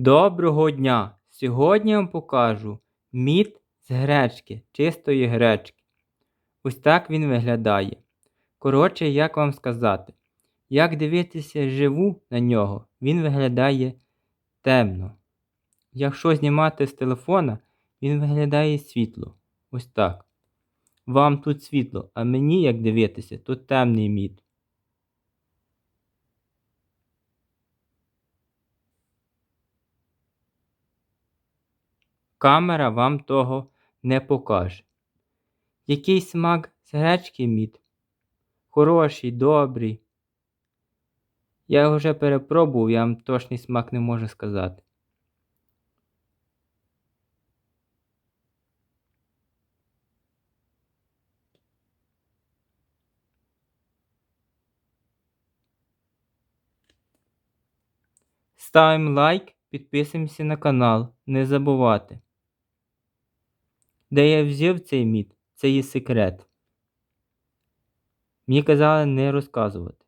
Доброго дня! Сьогодні я вам покажу мід з гречки, чистої гречки. Ось так він виглядає. Коротше, як вам сказати, як дивитися живу на нього, він виглядає темно. Якщо знімати з телефона, він виглядає світло. Ось так. Вам тут світло, а мені, як дивитися, тут темний мід. Камера вам того не покаже. Який смак з гречки мід? Хороший, добрий. Я його вже перепробував, я вам точний смак не можу сказати. Ставимо лайк, підписуємося на канал, не забувати. Де я взяв цей мід, це є секрет. Мені казали не розказувати.